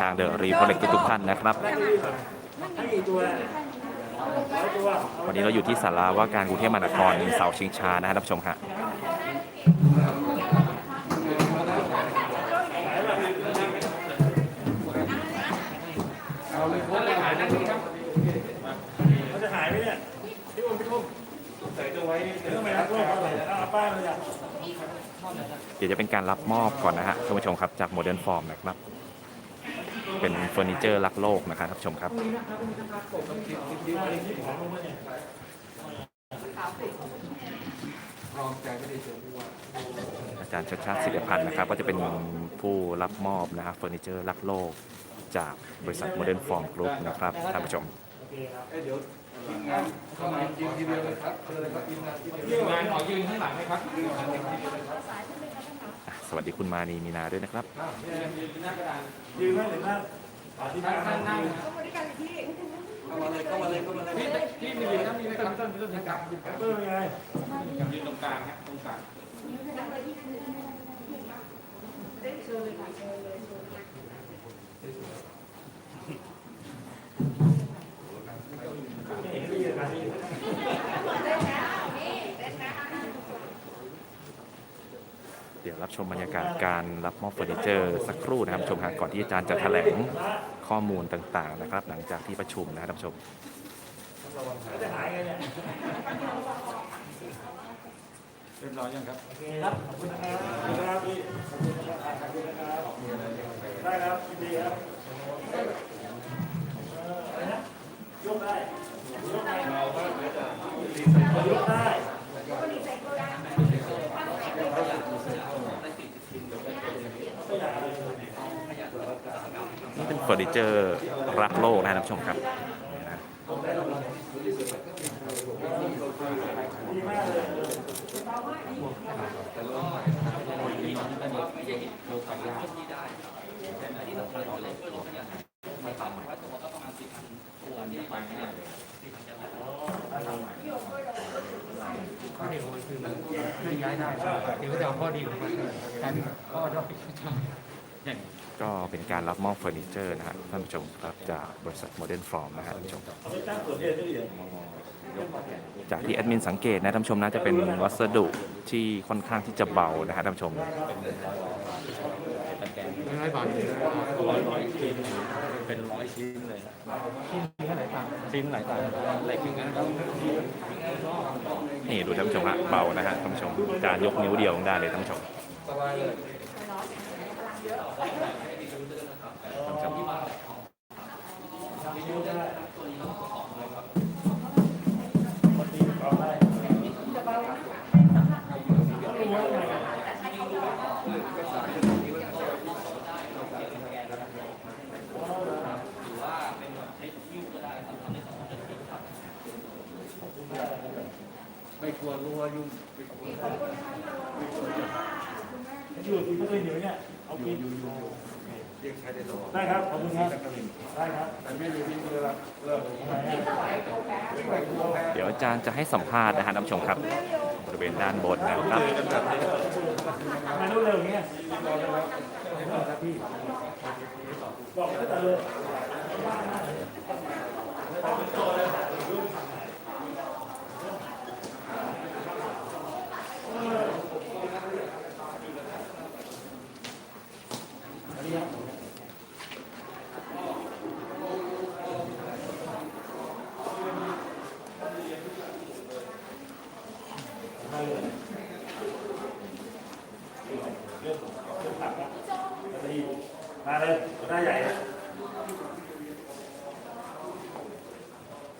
ทางเดอะรีพอร์เล็กทุกๆท่านนะครับ วันนี้เราอยู่ที่ศาลาว่าการกรุงเทพมหานครเสาชิงช้านะครับท่านผู้ชมฮะเขาจะหายไหมเนี่ยพี่อุ้มพี่อุ้มใส่ตัวไว้เดี๋ยวต้องไปรับโลกเอาเลยเอาป้ายมาเลยอะเดี๋ยวจะเป็นการรับมอบก่อนนะฮะท่านผู้ชมครับจากโมเดิร์นฟอร์มนะครับ เป็นเฟอร์นิเจอร์รักโลกนะครับท่านผู้ชมครับอาจารย์ชัดชาติศิลพันธ์นะครับ ก็จะเป็นผู้รับมอบนะครับเฟอร์นิเจอร์รักโลก จากบริษัทโมเดิร์นฟอร์มกรุ๊ปนะครับท่านผู้ชมงานขอยืนข้างหลังไหมครับ สวัสดีคุณมานีมีนาด้วยนะครับยืนไหมหรือนั่งอธิษฐานท่านนั่งพี่พี่มียืนนะมีไหมครับต้นต้นกลางเพื่อไงยืนตรงกลางฮะตรงกลางไม่เห็นไม่ยืนมาที่ เดี๋ยวรับชมบรรยากาศการรับมอบเฟอร์นิเจอร์สักครู่นะครับชมฮะก่อนที่อาจารย์จะแถลงข้อมูลต่างๆนะครับ หลังจากที่ประชุมนะครับท่านผู้ชมเขาจะหายไงเนี่ยเรียบร้อยยังครับโอเคครับขอบคุณนะครับขอบคุณครับพี่ขอบคุณนะครับขอบคุณนะครับได้ครับยินดีครับเอ่ออะไรนะยกได้ยกได้ยกได้ นี่เป็นเฟอร์นิเจอร์รักโลกนะครับท่านผู้ชมครับนี่นะ ดีมากเลย ข้อดีของมันคือมันเคลื่อนย้ายได้ใช่ไหมครับ เดี๋ยวก็จะเอาข้อดีของมันกลายเป็นข้อด้อยก็เป็นการรับมอบเฟอร์นิเจอร์นะฮะท่านผู้ชมครับจากบริษัทโมเดิร์นฟอร์มนะฮะท่านผู้ชมจากที่แอดมินสังเกตนะท่านผู้ชมน่าจะเป็นวัสดุที่ค่อนข้างที่จะเบานะฮะท่านผู้ชมร้อยบาทร้อยร้อยชิ้นเป็นร้อยชิ้นเลยชิ้นนี้เท่าไหร่ตังชิ้นหลายต่างหล็กอย่างนั้นครับ นี่ดูท่านผู้ชมฮะเบานะฮะท่านผู้ชมการย์ยกนิ้วเดียวได้เลยท่านผู้ชม ไม่กลัวรู้ว่ายุ่งอยู่ที่ก็เลยเดี๋ยวเนี่ยเอากินเรียกใช้ได้ตลอดได้ครับขอบคุณครับได้ครับแต่ไม่มีที่เมื่อละเลิกเดี๋ยวอาจารย์จะให้สัมภาษณ์นะฮะท่านผู้ชมครับ บริเวณด้านบนนะครับมาเร็วๆอย่างเงี้ยบอกตั้งแต่เลย เรื่องเรื่องผักนะดีมาเลยหน้าใหญ่นะ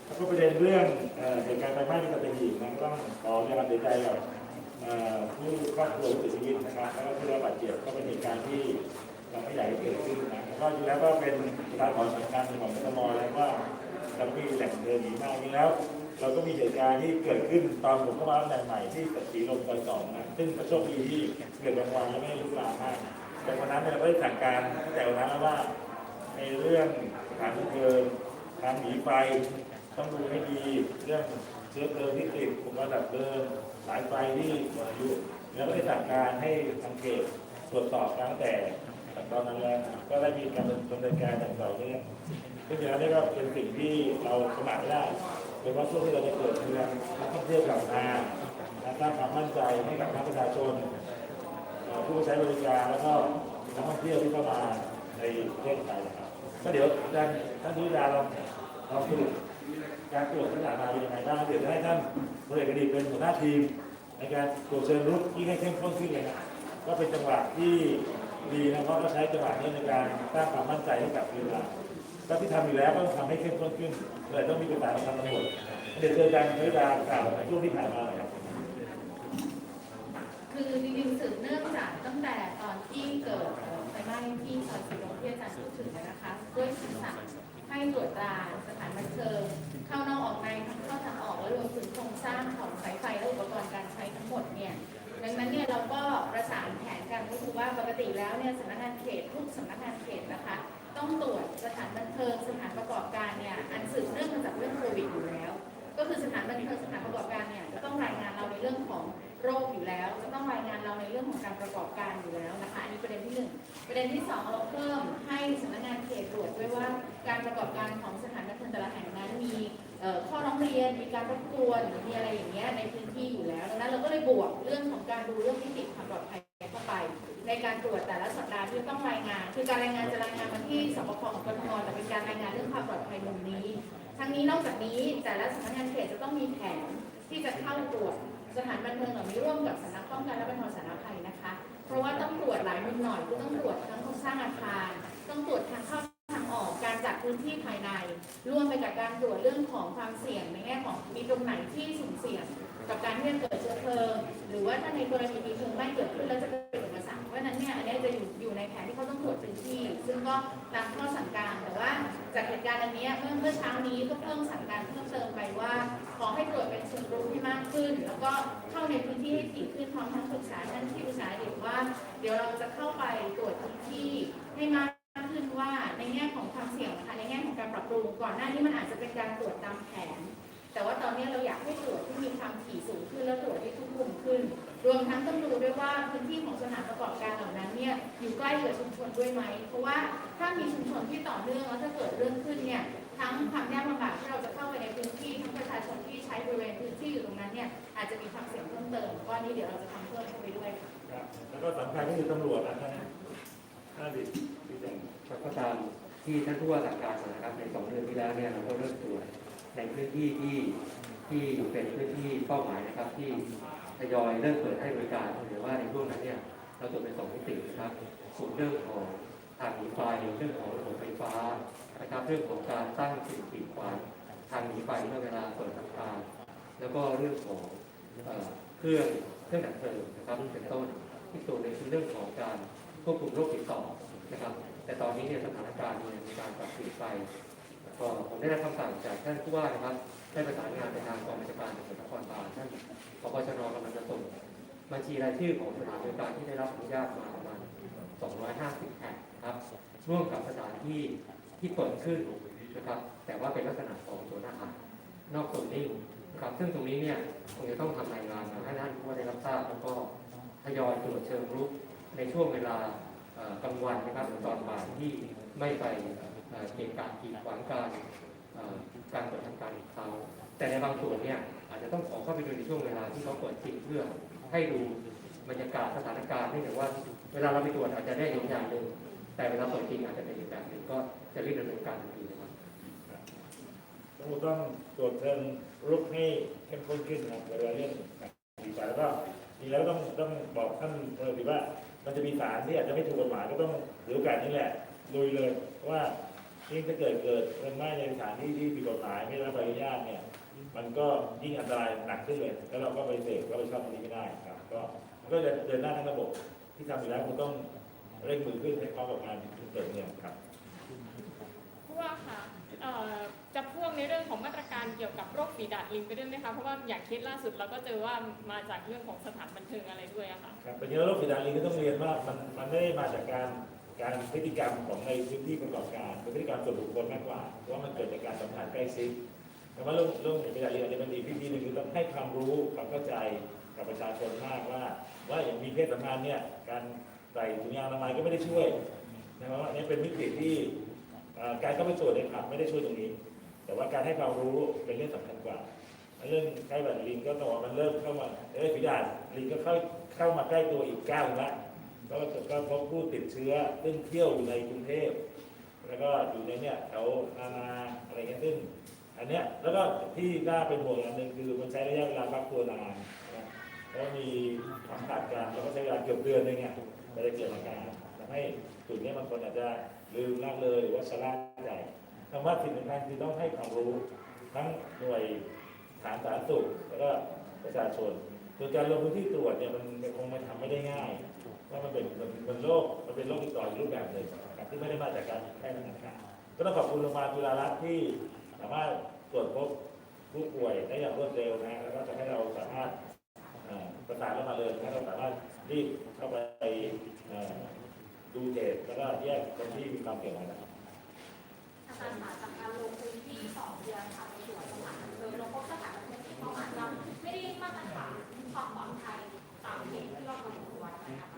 แล้ว ก็ประเด็นเรื่องเหตุการณ์ไฟไหม้ที่เกษตรหีนะต้องขอแสดงความเสียใจกับผู้ครอบครัวผู้เสียชีวิตนะครับแล้วก็ผู้ได้รับบาดเจ็บก็เป็นเหตุการณ์ที่เราไม่อยากให้เกิดขึ้นนะก็จริงแล้วก็เป็นการขอสัญญาณของกทมแล้วว่าเราก็มีแหล่งเดินหนีมากจริงแล้ว เราก็มีเหตุการณ์ที่เกิดขึ้นตอนผมเข้ามาตำแหน่งใหม่ที่สีลมซอยสองนะซึ่งก็โชคดีที่เกิดกลางวันและไม่ลุกลามมากแต่วันนั้นเราก็ได้สั่งการตั้งแต่วันนั้นแล้วว่าในเรื่องสถานที่เพลิงการหนีไฟ ต้องดูให้ดีเรื่องเชื้อเพลิงที่ติดอุปกรณ์ดับเพลิงสายไฟที่หมดอายุแล้วก็ได้สั่งการให้ทางเขตตรวจสอบตั้งแต่ตอนนั้นแล้วก็ได้มีการดำเนินการอย่างต่อเนื่องซึ่งอย่างนี้ก็เป็นสิ่งที่เราประมาทไม่ได้โดยเฉพาะช่วงที่เราจะเกิดเมืองนักท่องเที่ยวกลับมาและสร้างความมั่นใจให้กับนักประชาชน ผู้ใช้บริการแล้วก็นักท่องเที่ยวที่เข้ามาในประเทศไทยนะครับก็เดี๋ยวอาจารย์ท่านดุวิดาลองลองสรุป การตรวจที่ผ่านมาเป็นยังไงบ้างเดี๋ยวจะให้ท่านพลเอกอดีตเป็นหัวหน้าทีม ในการตรวจเชิงรุกยิ่งให้เข้มข้นขึ้นเลยนะก็เป็นจังหวะที่ดีนะเพราะก็ใช้จังหวะนี้ในการสร้างความมั่นใจให้กับเรือก็ที่ทำอยู่แล้วก็ต้องทำให้เข้มข้นขึ้นเลยต้องมีกฎหมายมาทำตำรวจเดี๋ยวเจอกันในเวลากล่าวช่วงที่ผ่านมาอยครับคือจริงๆสืบเนื่องจากตั้งแต่ตอนที่เกิดไฟไหม้ที่ซอยสีลมที่อาจารย์พูดถึงนะคะด้วยคำสั่งให้ตรวจตราสถานบันเทิง เข้านอกออกในทั้งเข้าทางออกและรวมถึงโครงสร้างของสายไฟและอุปกรณ์การใช้ทั้งหมดเนี่ยดังนั้นเนี่ยเราก็ประสานแผนกันก็คือว่าปกติแล้วเนี่ยสำนักงานเขตทุกสำนักงานเขตนะคะ ต้องตรวจสถานบันเทิงสถานประกอบการเนี่ยอันสืบเนื่องมาจากเรื่องโควิดอยู่แล้ว ก็คือสถานบันเทิงสถานประกอบการเนี่ยจะต้องรายงานเราในเรื่องของโรคอยู่แล้ว จะต้องรายงานเราในเรื่องของการประกอบการอยู่แล้วนะคะอันนี้ประเด็นที่หนึ่งประเด็นที่สองเราเพิ่มให้สำนักงานเขตตรวจด้วยว่าการประกอบการของสถานบันเทิงแต่ละแห่งนั้นมี ข้อร้องเรียนมีการรบกวนมีอะไรอย่างเงี้ยในพื้นที่อยู่แล้วดังนั้นเราก็เลยบวกเรื่องของการดูเรื่องมิติความปลอดภัยเข้าไป ในการตรวจแต่ละสัปดาห์ที่ต้องรายงาน คือการรายงานจะรายงานมาที่สปคของกทมแต่เป็นการรายงานเรื่องความปลอดภัยมุมนี้ ทั้งนี้นอกจากนี้แต่ละสำนักงานเขตจะต้องมีแผนที่จะเข้าตรวจสถานบันเทิงเหล่านี้ร่วมกับสำนักป้องกันและบรรเทาสาธารณภัยนะคะ เพราะว่าต้องตรวจหลายมุมหน่อยคือต้องตรวจทั้งโครงสร้างอาคาร ต้องตรวจทางเข้า ออกการจัดพื้นที่ภายในร่วมไปกับการตรวจเรื่องของความเสี่ยงในแง่ของมีตรงไหนที่สุ่มเสี่ยง กับการที่จะเกิดเชื้อเพลิง หรือว่าถ้าในกรณีมีเพลิงไหม้เกิดขึ้นแล้วจะเป็นอุปสรรคเพราะฉะนั้นเนี่ยอันนี้จะอยู่อยู่ในแผนที่เขาต้องตรวจพื้นที่ ซึ่งก็ตามข้อสั่งการแต่ว่าจากเหตุการณ์อันเนี้ยเมื่อเมื่อเช้านี้ก็เพิ่มสั่งการเพิ่มเติมไปว่าขอให้ตรวจเป็นเชิงรุกให้มากขึ้น แล้วก็เข้าในพื้นที่ให้ถี่ขึ้นพร้อมทั้งปรึกษาท่านที่ปรึกษาเด็กว่า เดี๋ยวเราจะเข้าไปตรวจพื้นที่ให้มาก ปรุง ก่อนหน้านี้มันอาจจะเป็นการตรวจตามแผน แต่ว่าตอนนี้เราอยากให้ตรวจที่มีความถี่สูงขึ้นและตรวจที่ทุกมุมขึ้น รวมทั้งต้องดูด้วยว่าพื้นที่ของสถานประกอบการเหล่านั้นเนี่ยอยู่ใกล้กับชุมชนด้วยไหม เพราะว่าถ้ามีชุมชนที่ต่อเนื่องแล้วถ้าเกิดเรื่องขึ้นเนี่ยทั้งความยากลำบากที่เราจะเข้าไปในพื้นที่ทั้งประชาชนที่ใช้บริเวณพื้นที่อยู่ตรงนั้นเนี่ยอาจจะมีความเสี่ยงเพิ่มเติมก็อันนี้เดี๋ยวเราจะทำเพิ่มเข้าไปด้วยค่ะครับแล้วก็สำคัญก็คือตำรวจนะท่านท่านดิดิแดงก็ตาม ที่ท่านผู้ว่าสั่งการมานะครับในสองเดือนที่แล้วเนี่ยเราก็เริ่มตรวจในพื้นที่ที่ที่เป็นพื้นที่เป้าหมายนะครับ ที่ทยอยเริ่มเปิดให้บริการหรือว่าในช่วงนั้นเนี่ยเราตรวจเป็นสองมิตินะครับส่วนเรื่องของทางหนีไฟเรื่องของระบบไฟฟ้านะครับเรื่องของการตั้งสิ่งกีดขวางทางหนีไฟเมื่อเวลาเปิดทำการ แล้วก็เรื่องของเครื่องเครื่องดับเพลิงนะครับเป็นต้นที่ตัวหนึงคือเรื่องของการควบคุมโรคติดต่อนะครับ แต่ตอนนี้เนี่ยสถานการณ์เนี่ยมีการปรับเปลี่ยนไปก็ผมได้รับคำสั่งจากท่านผู้ว่านะครับได้ประสานงานไปทางกองบัญชาการตำรวจนครบาลท่านพบชนกำลังจะส่งบัญชีรายชื่อของสถานบริการที่ได้รับอนุญาตมาประมาณ 250 แห่งครับ ร่วมกับสถานที่ที่เปิดขึ้นนะครับ แต่ว่าเป็นลักษณะของสวนอาหารนอกโซนนิ่งนะครับซึ่งตรงนี้เนี่ยคงจะต้องทำรายงานมาให้ท่านผู้ว่าได้รับทราบแล้วก็ทยอยตรวจเชิงรุกในช่วงเวลา กลางวันนะครับหรือตอนบ่ายที่ไม่ไปเกี่ยการกีดขวางการการเปิดทำการของเขาแต่ในบางส่วนเนี่ยอาจจะต้องขอเข้าไปดูในช่วงเวลาที่เขาเปิดจริงเพื่อให้ดูบรรยากาศสถานการณ์เนื่องจากว่า เวลาเราไปตรวจอาจจะได้เห็นอย่างหนึ่งแต่เวลาเปิดจริงอาจจะเป็นอีกแบบหนึ่งก็จะรีบดำเนินการทันทีนะครับต้องต้องตรวจเชิงรุกให้เข้มข้นขึ้นนะเวลาเรื่องดีไซน์แล้วก็ทีแล้วต้องต้องบอกท่านเออว่า มันจะมีสารที่อาจจะไม่ถูกกฎหมายก็ต้องถือโอกาสนี้แหละลุยเลยเพราะว่ายิ่งถ้าเกิดเกิดเพลิงไหม้ในสถานที่ที่ผิดกฎหมายไม่ได้รับใบอนุญาตเนี่ย มันก็ยิ่งอันตรายหนักขึ้นเลย แล้วเราก็ไปเสพก็ไปชอบตรงนี้ไม่ได้ครับ ก็มันก็จะเดินหน้าทั้งระบบที่ทำอยู่แล้วคุณต้องเร่งมือขึ้นให้พร้อมกับงานที่เกิดเนี่ยครับผู้ว่าค่ะ จะพ่วงในเรื่องของมาตรการเกี่ยวกับโรคฝีดาดลิงไปด้วยไหมคะเพราะว่าอย่างเคสล่าสุดเราก็เจอว่ามาจากเรื่องของสถานบันเทิงอะไรด้วยอะค่ะครับเป็นอย่างนี้โรคฝีดาดลิงก็ต้องเรียนว่ามันมันไม่ได้มาจากการการพฤติกรรมของในพื้นที่ประกอบการเป็นพฤติกรรมส่วนบุคคลมากกว่าเพราะว่ามันเกิดจากการสัมผัสใกล้ชิดแต่ว่าเรื่องเรื่องฝีดาดลิงอาจจะเป็นอีกวิธีหนึ่งคือต้องให้ความรู้ความเข้าใจกับประชาชนมากว่า ว่าอย่างมีเพศสัมพันธ์เนี่ยการใส่ถุงยางอนามัยก็ไม่ได้ช่วยนะครับว่าอันนี้เป็นวิกฤตที่เอ่อ การเข้าไปตรวจในผับไม่ได้ช่วยตรงนี้ แต่ว่าการให้ความรู้เป็นเรื่องสำคัญกว่า เรื่องไข้หวัดลิงก็ต้องบอกว่ามันเริ่มเข้ามาเอ้ยฝีดาดลิงก็เข้าเข้ามาใกล้ตัวอีกก้าวละก็ก็พบผู้ติดเชื้อซึ่งเที่ยวอยู่ในกรุงเทพแล้วก็อยู่ในเนี่ยแถวนานาอะไรเงี้ยซึ่งอันเนี้ยแล้วก็ที่น่าเป็นห่วงอันหนึ่งคือมันใช้ระยะเวลาพักตัวนานนะแล้วมีความขาดการแล้วก็ใช้เวลาเกือบเดือนหนึงเนี่ยจะได้เกิดอาการทำให้จุดนี้บางคนอาจจะ ลืมละเลยหรือว่าชะล่าใจคำว่าสิ่งสำคัญคือต้องให้ความรู้ทั้งหน่วยฐานสาธารณสุขแล้วก็ประชาชนคือการลงพื้นที่ตรวจเนี่ยมันคงมันทำไม่ได้ง่ายว่าะมันเป็นมันเป็นโรคมันเป็นโรคติดต่ออีกรูปแบบหนึ่งนะครับที่ไม่ได้มาจากการแพร่ทางอากาศก็ต้องขอบคุณโรงพยาบาลจุฬารัตน์ที่สามารถตรวจพบผู้ป่วยได้อย่างรวดเร็วนะแล้วก็จะให้เราสามารถประสานเข้ามาเลยให้เราสามารถรีบเข้าไป ดูเหตุแล้วก็แยกคนที่มีความเสี่ยงนะครับอาจารย์คะจากการลงพื้นที่สองเดือนค่ะไปตรวจสถานบันเทิงเราพบสถานบันเทิงที่เขาอาจจะไม่ได้มาตรฐานความปลอดภัยตามเกณฑ์ที่เรากำหนดไว้นะคะ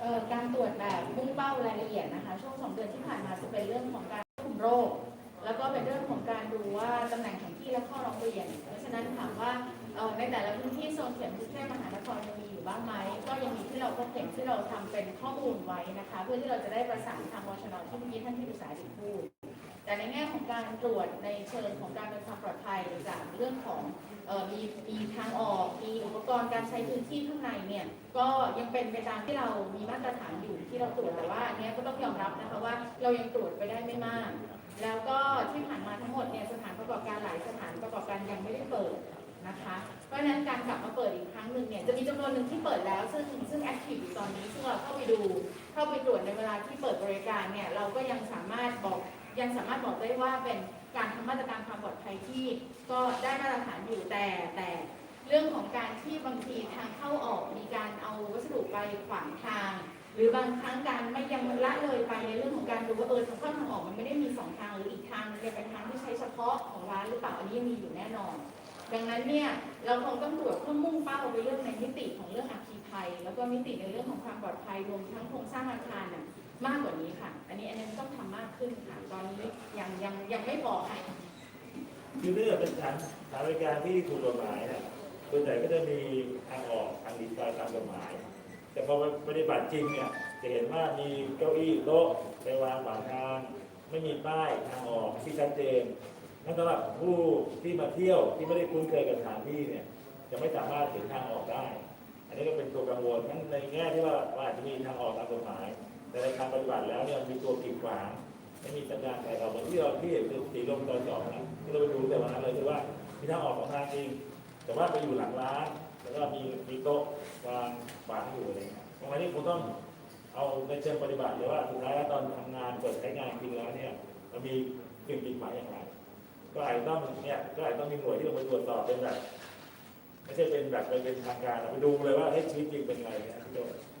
เอ่อการตรวจแบบมุ่งเป้ารายละเอียดนะคะ ช่วงสองเดือนที่ผ่านมาจะเป็นเรื่องของการควบคุมโรค แล้วก็เป็นเรื่องของการดูว่าตำแหน่งของที่และข้อร้องเรียนเพราะฉะนั้นถามว่า ในแต่ละพื้นที่โซนเขียนกรุงเทพมหานครยังมีอยู่บ้างไหมก็ยังมีที่เราพบเห็นที่เราทำเป็นข้อมูลไว้นะคะ เพื่อที่เราจะได้ประสานทางวชนที่เมื่อกี้ท่านที่ปรึกษาได้พูดแต่ในแง่ของการตรวจในเชิงของการเป็นความปลอดภัยจากเรื่องของออมีมีทางออกมีอุปกรณ์การใช้พื้นที่ข้างในเนี่ยก็ยังเป็นไปตามที่เรามีมาตรฐานอยู่ที่เราตรวจแต่ว่าอันเนี้ยก็ต้องยอมรับนะคะว่าเรายังตรวจไปได้ไม่มาก แล้วก็ที่ผ่านมาทั้งหมดเนี่ยสถานประกอบการหลายสถานประกอบการยังไม่ได้เปิด นะคะ เพราะฉะนั้นการกลับมาเปิดอีกครั้งหนึ่งเนี่ยจะมีจำนวนหนึ่งที่เปิดแล้ว ซึ่งซึ่งแอคทีฟอยู่ตอนนี้ซึ่งเราเข้าไปดูเข้าไปตรวจในเวลาที่เปิดบริการเนี่ยเราก็ยังสามารถบอกยังสามารถบอกได้ว่าเป็นการทำมาตรการความปลอดภัยที่ก็ได้มาตรฐานอยู่แต่แต่เรื่องของการที่บางทีทางเข้าออกมีการเอาวัสดุไปขวางทาง หรือบางครั้งการไม่ยังละเลยไปในเรื่องของการดูว่าเออทางเข้าทางออกมันไม่ได้มีสองทางหรืออีกทางนึงเนี่ยเป็นทางที่ใช้เฉพาะของร้านหรือเปล่าอันนี้ยังมีอยู่แน่นอน ดังนั้นเนี่ยเราคงต้องตรวจเพื่อมุ่งเป้าไปเรื่องในมิติของเรื่องอัคคีภัย แล้วก็มิติในเรื่องของความปลอดภัยรวมทั้งโครงสร้างอาคารน่ะมากกว่านี้ค่ะ อันนี้อันนี้ต้องทำมากขึ้นค่ะ ตอนนี้ยังยังยังไม่พอค่ะคือเรื่องเป็นสานสานบริการที่ถูกกฎหมายเนี่ยส่วนใหญ่ก็จะมีทางออกทางดีไซน์ตามกฎหมาย แต่พอปฏิบัติจริงเนี่ยจะเห็นว่ามีเก้าอี้โต๊ะไปวางขวางทาง ไม่มีป้ายทางออกที่ชัดเจน นั่นสำหรับผู้ที่มาเที่ยวที่ไม่ได้คุ้นเคยกับสถานที่เนี่ย จะไม่สามารถเห็นทางออกได้ อันนี้ก็เป็นตัวกังวลทั้งในแง่ที่ว่าว่าอาจจะมีทางออกตามกฎหมาย แต่ในทางปฏิบัติแล้วเนี่ยมีตัวกีดขวางไม่มีสัญญาณใครออกเหมือนที่เราที่เห็นคือสีลมตอนสองนะที่เราไปดูแต่วันนั้นเลยคือว่ามีทางออกของทางจริง แต่ว่าไปอยู่หลังร้านแล้วก็มีมีโต๊ะวางขวางอยู่อะไรเงี้ยตรงนี้คงต้องเอาในเชิงปฏิบัติเลยว่าสุดท้ายแล้วตอนทำงานเปิดใช้งานจริงแล้วเนี่ยมันมีสิ่งกีดขวางอย่างไร ก็อาจจะต้องเนี่ยก็อาจจะต้องมีหน่วยที่ลงไปตรวจสอบเป็นแบบไม่ใช่เป็นแบบไปเป็นทางการไปดูเลยว่าเฮ้ยชีวิตจริงเป็นไงเนี่ย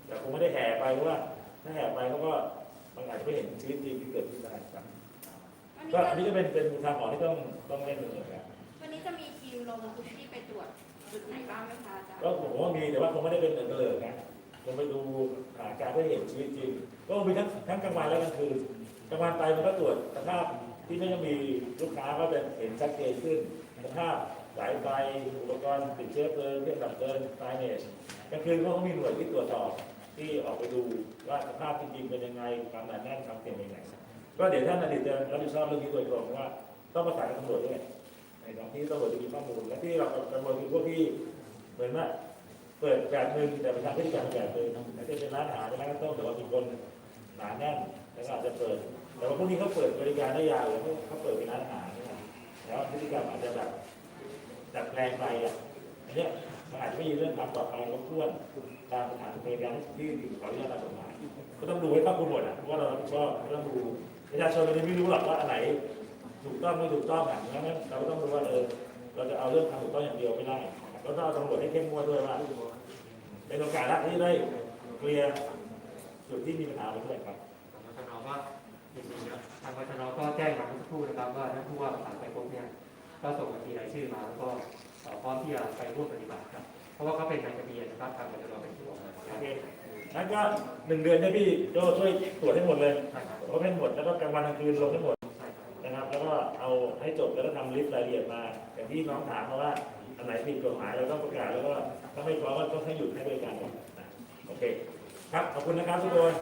แต่คงไม่ได้แห่ไปเพราะว่าถ้าแห่ไปเขาก็มันอาจจะไม่เห็นชีวิตจริงที่เกิดขึ้นได้ครับวันนี้ก็จะอันนี้ก็เป็นเป็นทางออกที่ต้องต้องเล่นดำเนินการวันนี้จะมีทีมลงพื้นที่ไปตรวจจุดไหนบ้างไหมคะอาจารย์ก็ผมว่ามีแต่ว่าคงไม่ได้เป็นเอกเลยนะลงไปดูหาการได้เห็นชีวิตจริงก็มีทั้งทั้งกลางวันและกลางคืนกลางวันไปมันก็ตรวจสภาพ ที่ไม่ต้องมีลูกค้าก็จะเห็นชัดเจนขึ้นสภาพสายไฟอุปกรณ์ติดเชื้อเพลิงเครื่องดับเพลิงไฟเนสกลางคืนก็ต้องมีหน่วยที่ตรวจสอบที่ออกไปดูว่าสภาพจริงๆเป็นยังไงความหนาแน่นความเสี่ยงเป็นยังไงก็เดี๋ยวท่านอดีตจะรับผิดชอบเรื่องนี้โดยตรงว่าต้องประสานกับตำรวจด้วยในท้องที่ตำรวจจะมีข้อมูลและที่เรากังวลคือพวกที่เหมือนว่าเปิดแบบหนึ่งแต่ไปทำพฤติกรรแบบหนึ่งอาจจะเป็นร้านอาหารร้านข้าวต้มแต่ว่ามีคนหนาแน่นแล้วก็อาจจะเปิด แต่ว่าพวกนี้เขาเปิดบริการได้ยาวเลยเขาเขาเปิดเป็นร้านอาหารนะครับแล้วพฤติกรรมอาจจะแบบดัดแปลงไปอะอันเนี้ยมันอาจจะไม่มีเรื่องความปลอดภัยรบกวนตามสถานบริการที่ขออนุญาตตามกฎหมายก็ต้องดูให้ครอบคลุมหมดอะเพราะว่าเรารับผิดชอบก็ต้องดูประชาชนเราไม่รู้หรอกว่าอันไหนถูกต้องไม่ถูกต้องอะงั้นเราก็ต้องรู้ว่าเออเราจะเอาเรื่องทำถูกต้องอย่างเดียวไม่ได้เราต้องเอาตำรวจให้เข้มงวดด้วยว่าเป็นโอกาสละที่ได้เคลียร์จุดที่มีปัญหาไปด้วยครับ ทางวชนก็แจ้งมาเมื่อสักครู่นะครับ ว่าท่านผู้ว่าประสานไปพบเนี่ยก็ส่งบัญชีรายชื่อมาแล้วก็เอ่อพร้อมที่จะไปร่วมปฏิบัติครับ เพราะว่าเขาเป็นนายทะเบียนนะครับทางบริษัทเป็นผู้ออกมาโอเคงั้นก็หนึ่งเดือนเนี่ยพี่โจช่วยตรวจให้หมดเลยใช่ครับลงให้หมดแล้วก็กลางวันกลางคืนลงให้หมดนะครับ แล้วก็เอาให้จบแล้วก็ทำลิสต์รายละเอียดมาอย่างที่น้องถามมาะว่าอันไหนผิดกฎหมายเราต้องประกาศแล้วก็ถ้าไม่พร้อมก็ต้องให้หยุดให้บริการนะโอเค ครับขอบคุณนะครับทุกคน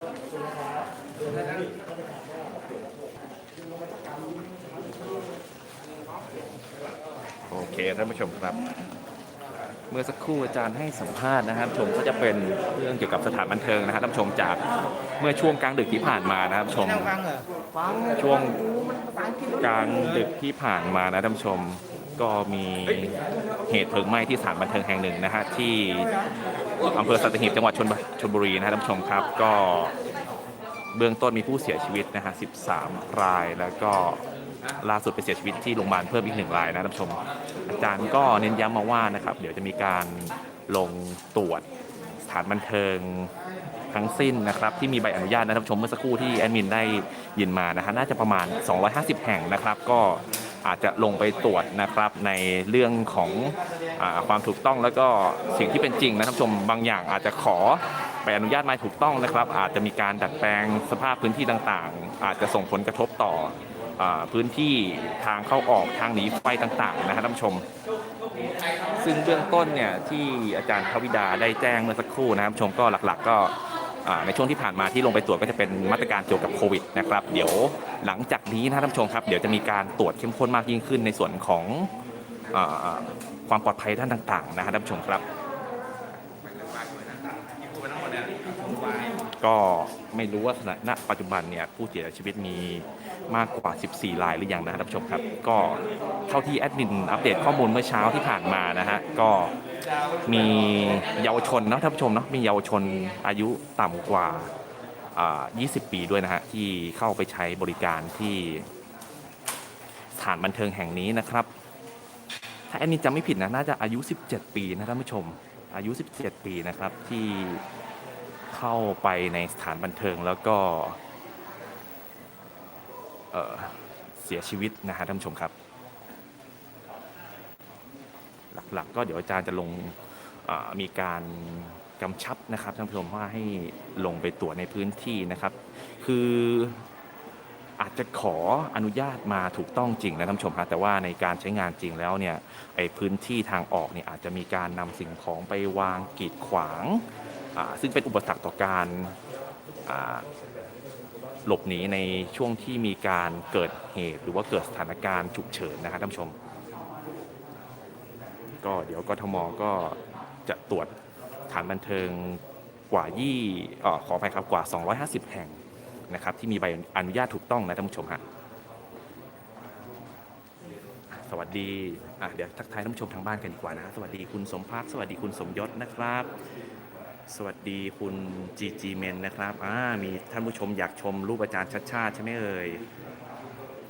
ขอบคุณนะครับ โอเคท่านผู้ชมครับ เมื่อสักครู่อาจารย์ให้สัมภาษณ์นะครับชมก็จะเป็นเรื่องเกี่ยวกับสถานบันเทิงนะครับท่านผู้ชมจากเมื่อช่วงกลางดึกที่ผ่านมานะครับชมช่วงกลางดึกที่ผ่านมานะท่านผู้ชมก็มีเหตุเพลิงไหม้ที่สถานบันเทิงแห่งหนึ่งนะฮะที่อำเภอสัตหีบจังหวัดชลบุชลบุรีนะท่านผู้ชมครับ ก็ เบื้องต้นมีผู้เสียชีวิตนะฮะ 13 ราย แล้วก็ล่าสุดไปเสียชีวิตที่โรงพยาบาลเพิ่มอีกหนึ่งรายนะท่านผู้ชม อาจารย์ก็เน้นย้ำมาว่านะครับ เดี๋ยวจะมีการลงตรวจสถานบันเทิงทั้งสิ้นนะครับที่มีใบอนุญาตนะท่านผู้ชมเมื่อสักครู่ที่แอดมินได้ยินมานะฮะน่าจะประมาณ 250 แห่งนะครับก็อาจจะลงไปตรวจนะครับในเรื่องของอความถูกต้องแล้วก็สิ่งที่เป็นจริงนะท่านผู้ชมบางอย่างอาจจะขอ ใบอนุญาตมาถูกต้องนะครับ อาจจะมีการดัดแปลงสภาพพื้นที่ต่างๆ อาจจะส่งผลกระทบต่ออพื้นที่ทางเข้าออกทางหนีไฟต่างๆนะฮะท่านผู้ชม ซึ่งเบื้องต้นเนี่ยที่อาจารย์พวิดาได้แจ้งเมื่อสักครู่นะครับชมก็หลักๆ ก็ในช่วงที่ผ่านมาที่ลงไปตรวจก็จะเป็นมาตรการเกี่ยวกับโควิดนะครับเดี๋ยวหลังจากนี้นะท่านผู้ชมครับ เดี๋ยวจะมีการตรวจเข้มข้นมากยิ่งขึ้นในส่วนของอความปลอดภัยด้านต่างๆนะฮะท่านผู้ชมครับ ก็ไม่รู้ว่าณปัจจุบันเนี่ยผู้เสียชีวิตมีมากกว่า 14 รายหรือยังนะท่านผู้ชมครับ ก็เท่าที่แอดมินอัปเดตข้อมูลเมื่อเช้าที่ผ่านมานะฮะก็มีเยาวชนเนาะท่านผู้ชมเนาะมีเยาวชนอายุต่ำกว่าอ่า20 ปีด้วยนะฮะที่เข้าไปใช้บริการที่สถานบันเทิงแห่งนี้นะครับ ถ้าแอดมินจำไม่ผิดนะน่าจะอายุ 17 ปีนะท่านผู้ชมอายุ 17 ปีนะครับที่ เข้าไปในสถานบันเทิงแล้วก็เเสียชีวิตนะฮะท่านผู้ชมครับ หลักๆ ก็เดี๋ยวอาจารย์จะลงมีการกำชับนะครับท่านผู้ชมว่าให้ลงไปตรวจในพื้นที่นะครับ คืออาจจะขออนุญาตมาถูกต้องจริงนะท่านผู้ชมครับแต่ว่าในการใช้งานจริงแล้วเนี่ยไอ้พื้นที่ทางออกเนี่ยอาจจะมีการนำสิ่งของไปวางกีดขวาง ซึ่งเป็นอุปสรรคต่อการหลบหนีในช่วงที่มีการเกิดเหตุ หรือว่าเกิดสถานการณ์ฉุกเฉินนะครับท่านผู้ชม ก็เดี๋ยวกทมก็จะตรวจสถานบันเทิงกว่ายี่อขออภัยครับกว่า 250 แห่งนะครับ ที่มีใบอนุญาตถูกต้องนะท่านผู้ชมฮะสวัสดีเดี๋ยวทักทายท่านผู้ชมทางบ้านกันดีกว่านะ สวัสดีคุณสมภาคสวัสดีคุณสมยศนะครับ สวัสดีคุณจีจีเมนนะครับอ่ามีท่านผู้ชมอยากชมรูปอาจารย์ชัดชาติใช่ไหมเอ่ย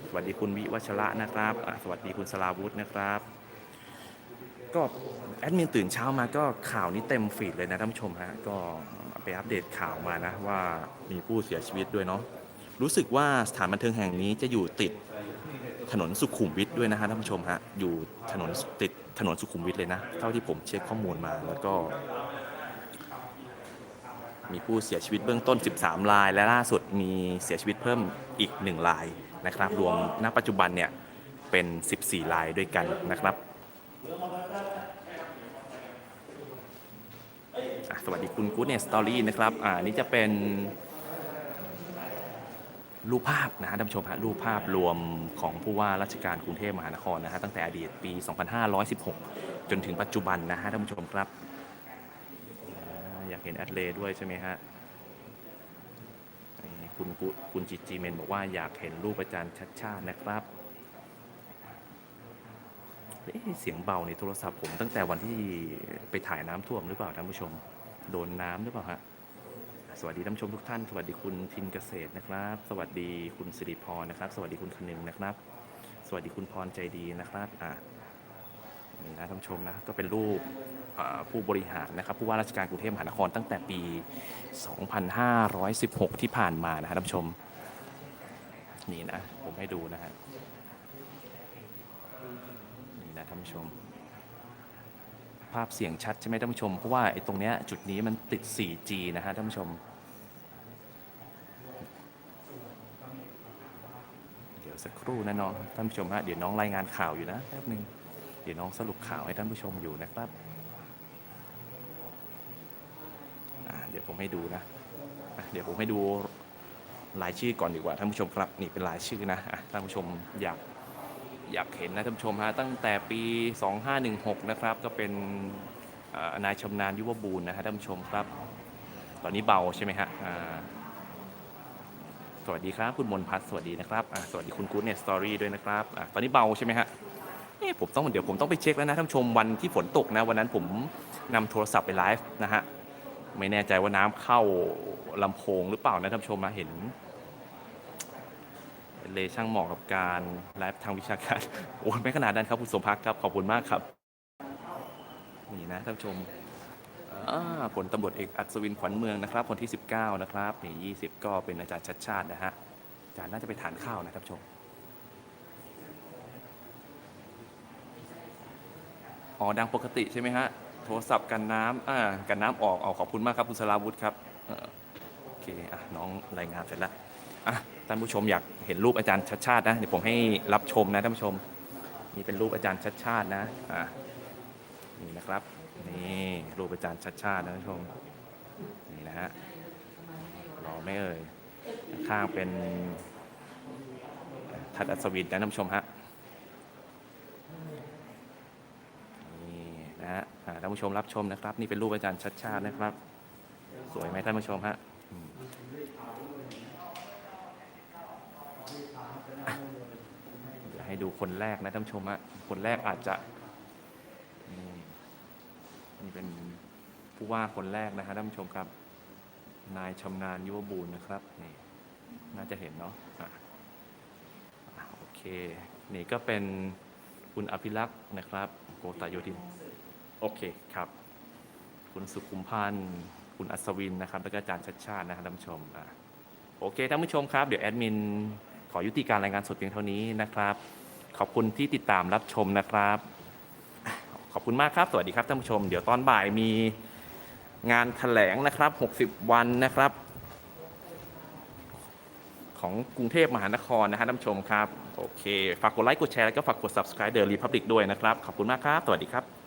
สวัสดีคุณวิวัชระนะครับสวัสดีคุณสลาวุธนะครับ ก็แอดมินตื่นเช้ามาก็ข่าวนี้เต็มฟีดเลยนะท่านผู้ชมฮะ ก็ไปอัปเดตข่าวมานะว่ามีผู้เสียชีวิตด้วยเนาะ รู้สึกว่าสถานบันเทิงแห่งนี้จะอยู่ติดถนนสุขุมวิทด้วยนะฮะท่านผู้ชมฮะ อยู่ถนนติดถนนสุขุมวิทเลยนะ เท่าที่ผมเช็คข้อมูลมาแล้วก็ มีผู้เสียชีวิตเบื้องต้น 13 ราย และล่าสุดมีเสียชีวิตเพิ่มอีก 1 รายนะครับ รวมณปัจจุบันเนี่ยเป็น 14 รายด้วยกันนะครับสวัสดีคุณกู๊ดเนสตอรี่นะครับอ่านี่จะเป็นรูปภาพนะฮะท่านผู้ชมฮะรูปภาพรวมของผู้ว่าราชการกรุงเทพมหานครนะฮะตั้งแต่อดีตปี 2516 จนถึงปัจจุบันนะฮะท่านผู้ชมครับ เห็นแอดเลด้วยใช่ไหมฮะคุณคุณจิจีเมนบอกว่าอยากเห็นรูปอาจารย์ชัดชาตินะครับเเสียงเบาในโทรศัพท์ผมตั้งแต่วันที่ไปถ่ายน้ำท่วมหรือเปล่าท่านผู้ชม โดนน้ำหรือเปล่าฮะสวัสดีท่านผู้ชมทุกท่าน สวัสดีคุณทินเกษตรนะครับ สวัสดีคุณสิริพรนะครับ สวัสดีคุณคนึงนะครับ สวัสดีคุณพรใจดีนะครับอะ นี่นะท่านผู้ชมนะก็เป็นรูปผู้บริหารนะครับผู้ว่าราชการกรุงเทพมหานครตั้งแต่ปี 2516 ที่ผ่านมานะฮะท่านผู้ชม นี่นะผมให้ดูนะฮะนี่นะท่านผู้ชม ภาพเสียงชัดใช่ไหมท่านผู้ชม เพราะว่าไอ้ตรงเนี้ยจุดนี้มันติด 4G นะฮะท่านผู้ชมเดี๋ยวสักครู่นะน้องท่านผู้ชมฮะเดี๋ยวน้องรายงานข่าวอยู่นะแป๊บหนึ่ง เดี๋ยวน้องสรุปข่าวให้ท่านผู้ชมอยู่นะครับ เดี๋ยวผมให้ดูนะะเดี๋ยวผมให้ดูรายชื่อก่อนดีกว่าท่านผู้ชมครับ นี่เป็นรายชื่อนะอะท่านผู้ชมอยากอยากเห็นนะท่านผู้ชมฮะตั้งแต่ปี 2516 นะครับก็เป็นนายชำนาญยุวบูรณ์นะฮะท่านผู้ชมครับ ตอนนี้เบาใช่ไหมฮะสวัสดีครับ คุณมนพัฒน์สวัสดีนะครับ สวัสดีคุณกู๊ดเนี่ยสตอรี่ด้วยนะครับอตอนนี้เบาใช่ไหมฮะ อ๊ะผมต้องเดี๋ยวผมต้องไปเช็คแล้วนะท่านชมวันที่ฝนตกนะ วันนั้นผมนำโทรศัพท์ไปไลฟ์นะฮะไม่แน่ใจว่าน้ำเข้าลำโพงหรือเปล่านะท่านชมมาเห็นเลช่างเหมาะกับการไลฟ์ทางวิชาการโอ้ไม่ขนาดนั้นครับคุณสมพักดิ์ครับขอบคุณมากครับนี่นะท่านชมผลตำรวจเอกอัศวินขวัญเมืองนะครับคนที่ 19 นะครับนี่20 ก็เป็นอาจารย์ชัดชาตินะฮะอาจารย์น่าจะไปทานข้าวนะท่านชม อ๋อดังปกติใช่ไหมฮะ โทรศัพท์กันน้ำอ่ากันน้ำออกเอาขอบคุณมากครับคุณสราวุธครับเอ่อโอเคอะน้องรายงานเสร็จแล้วอะท่านผู้ชมอยากเห็นรูปอาจารย์ชัดชาตินะเดี๋ยวผมให้รับชมนะท่านผู้ชมนี่เป็นรูปอาจารย์ชัดชาตินะอะนี่นะครับนี่รูปอาจารย์ชัดชาตินะท่านผู้ชมนี่นะฮะรอไม่เอ่ยข้างเป็นทัดอัศวินนะท่านผู้ชมฮะ นะฮะอ่าท่านผู้ชมรับชมนะครับ นี่เป็นรูปอาจารย์ชัดชาตินะครับ สวยไหมท่านผู้ชมฮะอืมอะเดี๋ยวให้ดูคนแรกนะท่านผู้ชมฮะคนแรกอาจจะนี่นี่เป็นผู้ว่าคนแรกนะฮะท่านผู้ชมครับ นายชำนาญยุวบูรณ์นะครับนี่น่าจะเห็นเนาะอะอะโอเค นี่ก็เป็นคุณอภิรักษ์นะครับ โกตาโยธิน โอเคครับ คุณสุขุมพันธ์คุณอัศวินนะครับ แล้วก็อาจารย์ชัดชาตินะครับท่านผู้ชมอะโอเคท่านผู้ชมครับ เดี๋ยวแอดมินขอยุติการรายงานสดเพียงเท่านี้นะครับ ขอบคุณที่ติดตามรับชมนะครับ ขอบคุณมากครับ สวัสดีครับท่านผู้ชม เดี๋ยวตอนบ่ายมีงานแถลงนะครับ 60 วันนะครับ ของกรุงเทพมหานครนะฮะท่านผู้ชมครับ โอเค ฝากกดไลค์ กดแชร์ แล้วก็ฝากกด subscribe The Republic ด้วยนะครับ ขอบคุณมากครับ สวัสดีครับ